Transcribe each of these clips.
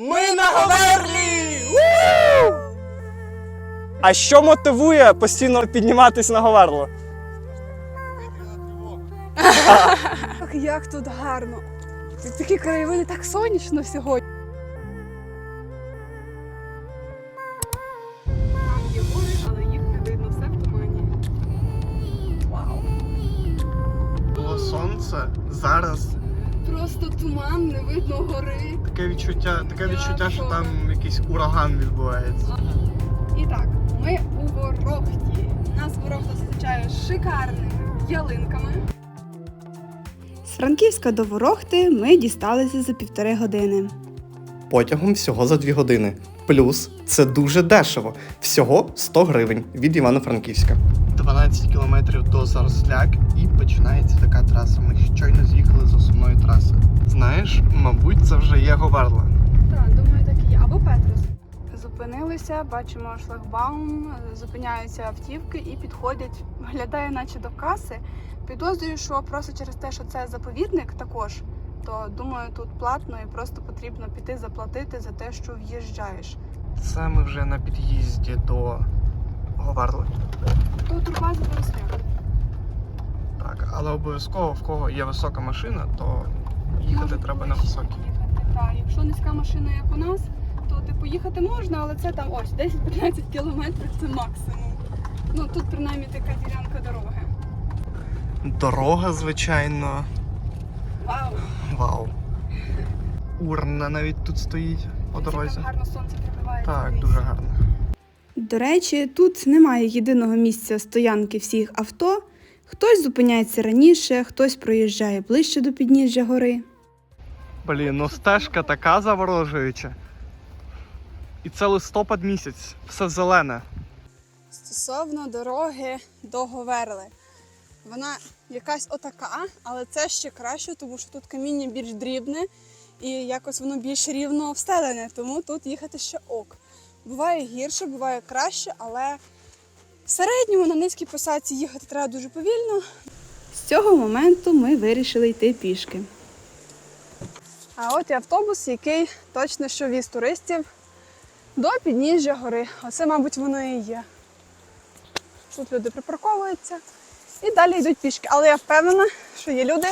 Ми на Говерлі! А що мотивує постійно підніматись на Говерло? Ах, як тут гарно. Тут Такі краєвиди, так сонячно сьогодні. Там є гори, але їх не видно, все в тумані. Було сонце, зараз Просто туман, не видно гори. таке відчуття, таке Я відчуття, що там якийсь ураган відбувається. І так, ми у Ворохті. Нас Ворохта зустрічає шикарними ялинками. З Франківська до Ворохти ми дісталися за півтори години. Потягом всього за дві години. Плюс це дуже дешево. Всього 100 гривень від Івано-Франківська. 12 кілометрів до Заросляк і починається така траса. Ми щойно основної. Знаєш, мабуть, це вже є Говерла. Так, думаю, так і є. Або Петрос. Зупинилися, бачимо шлагбаум, зупиняються автівки і підходять. Виглядає, наче до каси. Підозрюю, що просто через те, що це заповідник також, то думаю, тут платно і просто потрібно піти заплатити за те, що в'їжджаєш. Це ми вже на під'їзді до Говерли. То турбаза доросляк. Так, але обов'язково в кого є висока машина, то їхати треба на високій. Так. Якщо низька машина, як у нас, то типу їхати можна, але це там ось 10-15 кілометрів це максимум. Ну тут принаймні така ділянка дороги. Дорога, звичайно. Вау! Вау. Урна навіть тут стоїть по дорозі. Як гарно сонце прибивається. Так, дуже гарно. До речі, тут немає єдиного місця стоянки всіх авто. Хтось зупиняється раніше, хтось проїжджає ближче до підніжжя гори. Блін, ну стежка така заворожуюча. І це листопад місяць, все зелене. Стосовно дороги до Говерли. Вона якась отака, але це ще краще, тому що тут каміння більш дрібне і якось воно більш рівно встелене, тому тут їхати ще ок. Буває гірше, буває краще, але в середньому на низькій посадці їхати треба дуже повільно. З цього моменту ми вирішили йти пішки. А от і автобус, який точно що віз туристів до підніжжя гори. Оце, мабуть, воно і є. Тут люди припарковуються і далі йдуть пішки. Але я впевнена, що є люди,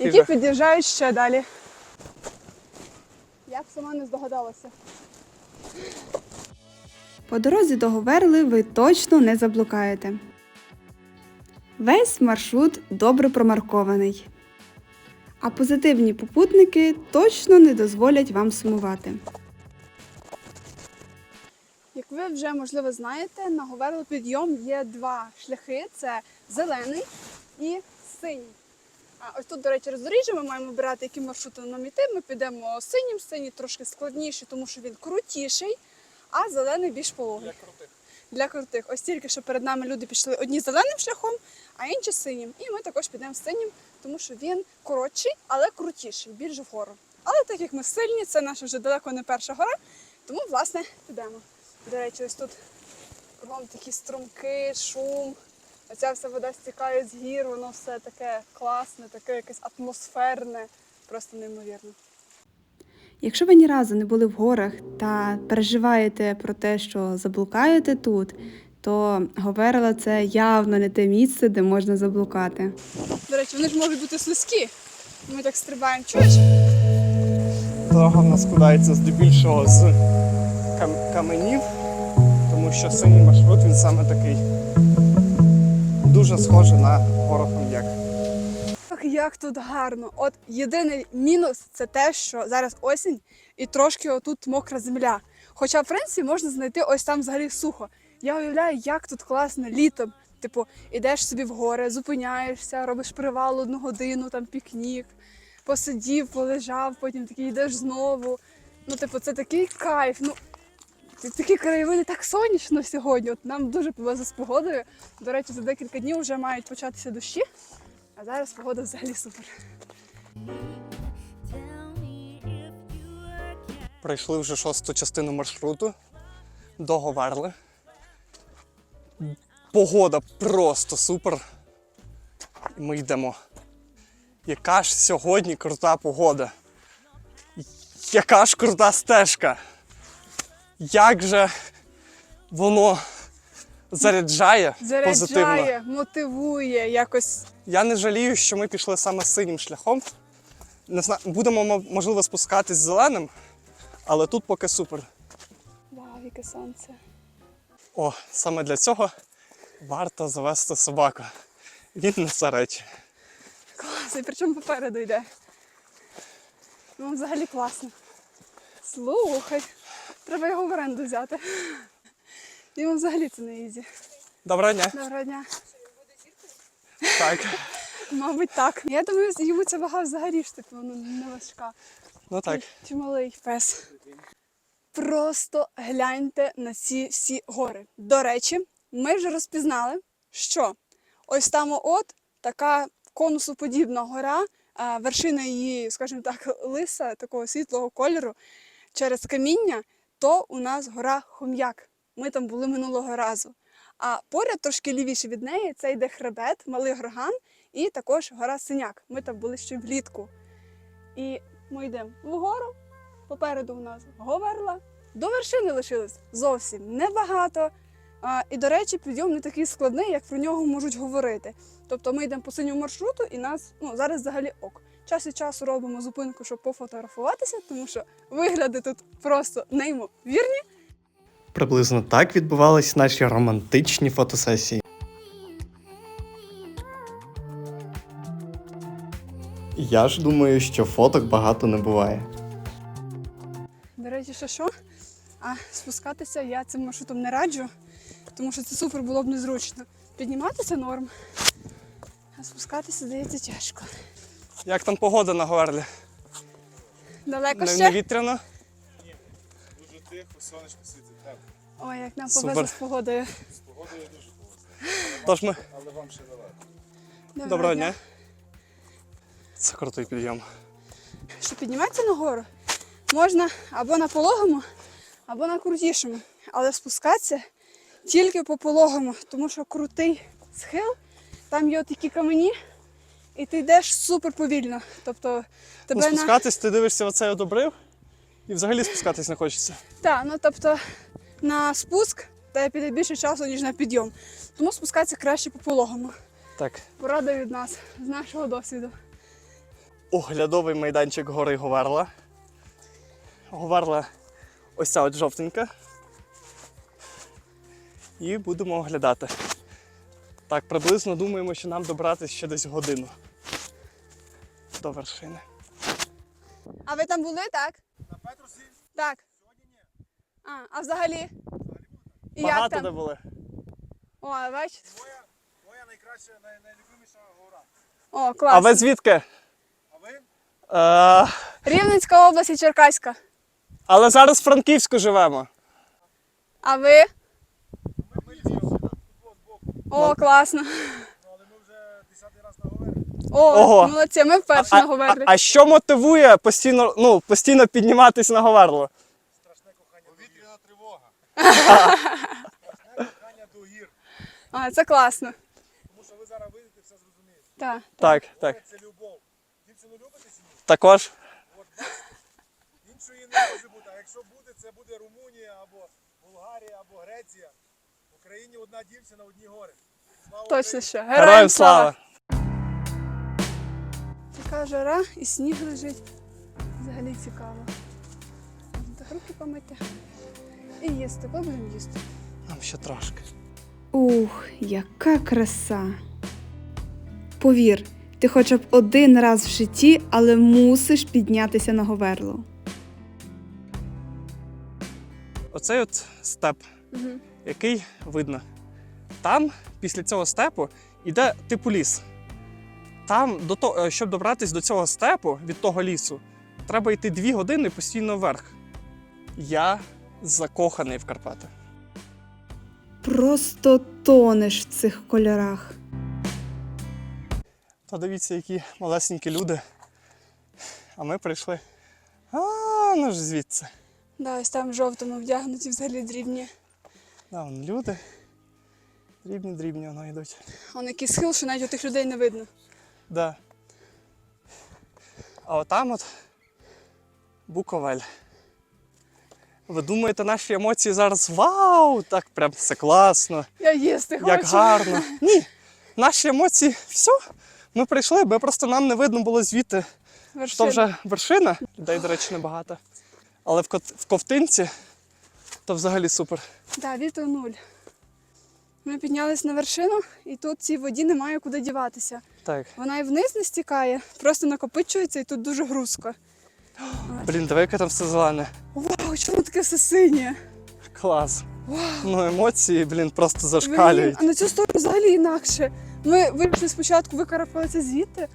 які під'їжджають ще далі. Я б сама не здогадалася. По дорозі до Говерли ви точно не заблукаєте. Весь маршрут добре промаркований. А позитивні попутники точно не дозволять вам сумувати. Як ви вже можливо знаєте, на Говерло підйом є два шляхи: це зелений і синій. А ось тут, до речі, роздоріжжя ми маємо обирати, яким маршрутом нам іти. Ми підемо синім, синій трошки складніший, тому що він крутіший, а зелений більш пологий. Для крутих. Для крутих. Ось тільки що перед нами люди пішли одні зеленим шляхом, а інші синім. І ми також підемо синім, тому що він коротший, але крутіший, більш вгору. Але так як ми сильні, це наша вже далеко не перша гора, тому власне підемо. До речі, ось тут кругом такі струмки, шум. Оця вся вода стікає з гір, воно все таке класне, таке якесь атмосферне, просто неймовірно. Якщо ви ні разу не були в горах та переживаєте про те, що заблукаєте тут, то Говерла це явно не те місце, де можна заблукати. До речі, вони ж можуть бути слизькі. Ми так стрибаємо. Чуєш? Дорога в нас складається здебільшого з кам- каменів, тому що синій маршрут він саме такий. Дуже схожий на горохом'як. Ах, як тут гарно. От єдиний мінус це те, що зараз осінь і трошки отут мокра земля. Хоча в Франції можна знайти ось там взагалі сухо. Я уявляю, як тут класно літом. Типу, ідеш собі в гори, зупиняєшся, робиш привал одну годину, там пікнік, посидів, полежав, потім такий йдеш знову. Ну, типу, це такий кайф. Ну, такі краєвиди так сонячно сьогодні. От нам дуже повезло з погодою. До речі, за декілька днів вже мають початися дощі. А зараз погода взагалі супер. Пройшли вже шосту частину маршруту до Говерли. Погода просто супер. І Ми йдемо. Яка ж сьогодні крута погода. Яка ж крута стежка! Як же воно заряджає, позитивно. Заряджає, мотивує, якось Я не жалію, що ми пішли саме синім шляхом. Не знаю, будемо, можливо, спускатись зеленим, але тут поки супер. Вау, яке сонце. О, саме для цього варто завести собаку. Він несе речі. Клас, і причому попереду йде. Ну, взагалі класно. Слухай, треба його в оренду взяти. Йому взагалі це не ізі. Доброго дня. Доброго дня. Так. Мабуть, так. Я думаю, йому ця вага взагалі ж типу ну, не важка. Ну так. Чималий пес. Просто гляньте на ці всі гори. До речі, ми вже розпізнали, що ось там от така конусоподібна гора, а вершина її, скажімо так, лиса, такого світлого кольору через каміння, то у нас гора Хом'як. Ми там були минулого разу. А поряд трошки лівіше від неї це йде хребет, малий горган і також гора Синяк. Ми там були ще влітку. І ми йдемо вгору. Попереду у нас Говерла. До вершини лишилось зовсім небагато. А, і, до речі, підйом не такий складний, як про нього можуть говорити. Тобто ми йдемо по синьому маршруту, і нас ну, зараз взагалі ок. Час від часу робимо зупинку, щоб пофотографуватися, тому що вигляди тут просто неймовірні. Приблизно так відбувались наші романтичні фотосесії. Я ж думаю, що фоток багато не буває. До речі, що що? А спускатися я цим маршрутом не раджу, тому що це супер було б незручно. Підніматися норм, а спускатися, здається, тяжко. Як там погода на Говерлі? Далеко Не, ще? не вітряно? Дуже тихо, сонечко світить так. Ой, як нам Супер. повезло з погодою. З погодою дуже повезло. Тож ми. Але вам ще далеко. Доброго дня. Це крутий підйом. Щоб підніматися нагору, можна або на пологому, або на крутішому. Але спускатися тільки по пологому, тому що крутий схил, там є такі камені, і ти йдеш супер повільно. Тобто Ну, тебе на. ти дивишся в оцей одобрив, і взагалі спускатись не хочеться. Так, ну тобто на спуск тебе піде більше часу, ніж на підйом. Тому спускатися краще по пологому. Так. Порада від нас, з нашого досвіду. Оглядовий майданчик гори Говерла. Говерла ось ця от жовтенька. І будемо оглядати. Так, приблизно думаємо, що нам добратися ще десь годину до вершини. А ви там були, так? На Петрусі Так. сьогодні ні. А, а взагалі? І як Багато там? де були. О, бачите? Моя, моя найкраща, най, найлюбиміша гора. О, клас. А ви звідки? А ви? Е, Рівненська область і Черкаська. але зараз в Франківську живемо. А ви? Ми ці футбол збоку. О, класно. Ну, але ми вже десятий раз на О, Ого. молодці, ми вперше а, на Говерлі. а, а що мотивує постійно, ну, постійно підніматись на Говерло? Страшне кохання Повітряна тривога. Страшне кохання до гір. А, це класно. Тому що ви зараз вийдете, все зрозумієте. Так. Так, так. Це любов. Дівчину любите чи ні? Також. От бачите, іншої не може бути. А якщо буде, це буде Румунія або Болгарія, або Греція. В Україні одна дівчина, одні гори. Точно що. Героям слава! Така жара і сніг лежить. Взагалі цікаво. Руки помити. І їсти, будемо їсти. Нам ще трошки. Ух, яка краса. Повір, ти хоча б один раз в житті, але мусиш піднятися на говерло. Оцей от степ, Угу. який видно. Там, після цього степу, йде типу ліс. Там, до того, щоб добратися до цього степу від того лісу, треба йти дві години постійно вверх. Я закоханий в Карпати. Просто тонеш в цих кольорах. Та дивіться, які малесенькі люди. А ми прийшли. А, ну ж звідси. Да, ось там в жовтому вдягнуті взагалі дрібні. Да, вон люди. Дрібні, дрібні воно йдуть. Он який схил, що навіть у тих людей не видно. Да. А отам от Буковель. Ви думаєте, наші емоції зараз вау! Так прям все класно, Я їсти як хочу. гарно. Ні, наші емоції, все. Ми прийшли, бо просто нам не видно було звідти, що вже вершина. Людей, до речі, небагато. Але в, ковтинці то взагалі супер. Да, вітру нуль. Ми піднялись на вершину, і тут цій воді немає куди діватися. Так. Вона і вниз не стікає, просто накопичується і тут дуже грузко. Блін, диви, яке там все зелене. Вау, чому таке все синє? Клас. Ну, емоції, блін, просто Блін, зашкалюють. а на цю сторону взагалі інакше. Ми вийшли спочатку, викарапалися звідти,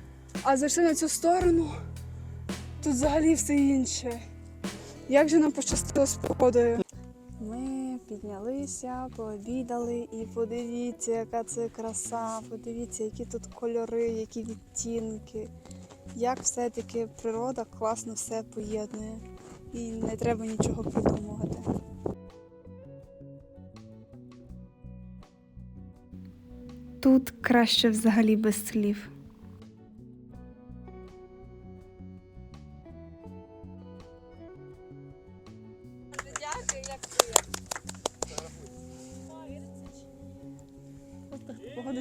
а зайшли на цю сторону. Тут взагалі все інше. Як же нам пощастило з погодою? Ми піднялися, пообідали і подивіться, яка це краса, подивіться, які тут кольори, які відтінки. Як все-таки природа класно все поєднує. І не треба нічого придумувати. Тут краще взагалі без слів.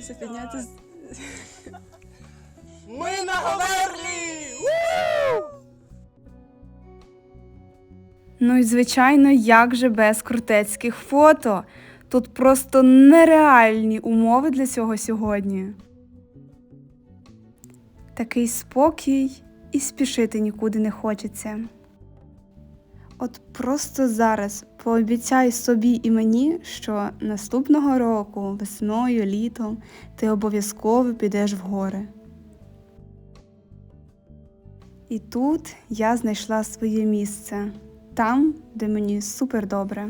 Погодився підняти. Ми на Говерлі! Ну і звичайно, як же без крутецьких фото. Тут просто нереальні умови для цього сьогодні. Такий спокій і спішити нікуди не хочеться. От просто зараз пообіцяй собі і мені, що наступного року, весною, літом, ти обов'язково підеш в гори. І тут я знайшла своє місце там, де мені супер добре.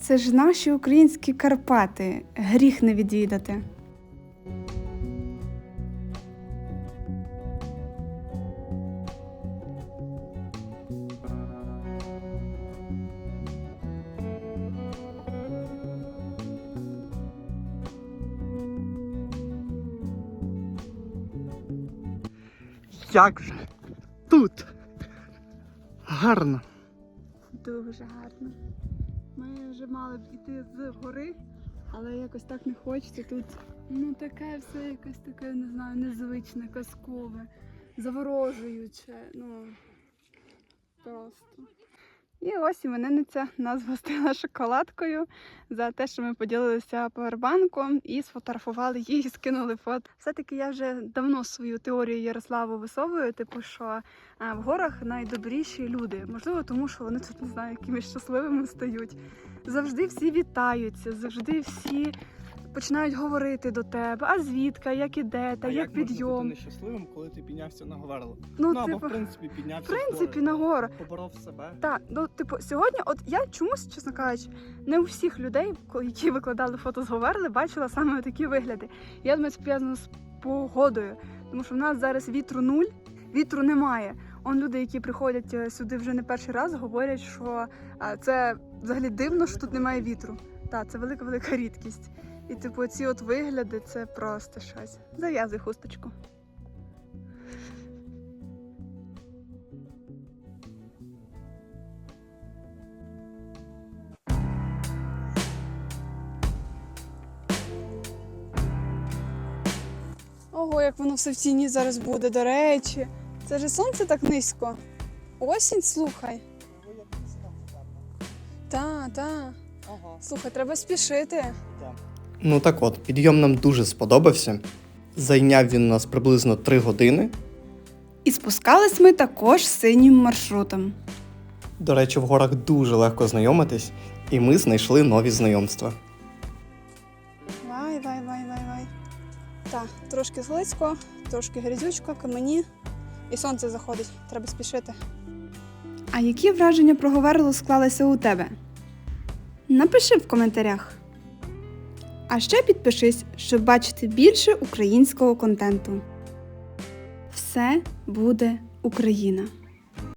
Це ж наші українські Карпати, гріх не відвідати. Як же? Тут. Гарно. Дуже гарно. Ми вже мали б іти з гори, але якось так не хочеться. Тут ну таке все якесь таке, не знаю, незвичне, казкове, заворожуюче. Ну просто. І ось іменинниця нас гостила шоколадкою за те, що ми поділилися павербанком і сфотографували її, і скинули фото. Все-таки я вже давно свою теорію Ярославу висовую, типу, що в горах найдобріші люди. Можливо, тому що вони тут не знаю, якимись щасливими стають. Завжди всі вітаються, завжди всі починають говорити до тебе. А звідка, як ідете, як, підйом. нещасливим, коли ти піднявся на Говерло? Ну, або типу, в принципі піднявся в принципі, на гору. поборов себе. Так, ну типу, сьогодні, от я чомусь, чесно кажучи, не у всіх людей, які викладали фото з Говерли, бачила саме такі вигляди. Я думаю, це пов'язано з погодою, тому що в нас зараз вітру нуль, вітру немає. Он люди, які приходять е, сюди вже не перший раз, говорять, що це взагалі дивно, що тут немає вітру. Так, це велика велика рідкість. І типу, ці от вигляди це просто щось. Зав'язуй хусточку. Ого, як воно все в тіні зараз буде, до речі. Це ж сонце так низько. Осінь, слухай. Та, та. Слухай, треба спішити. Ну так от, підйом нам дуже сподобався. Зайняв він у нас приблизно 3 години. І спускались ми також синім маршрутом. До речі, в горах дуже легко знайомитись, і ми знайшли нові знайомства. Вай, вай, вай, вай, вай. Так, трошки злицько, трошки грязючко, камені. І сонце заходить, треба спішити. А які враження про Говерлу склалися у тебе? Напиши в коментарях. А ще підпишись, щоб бачити більше українського контенту. Все буде Україна!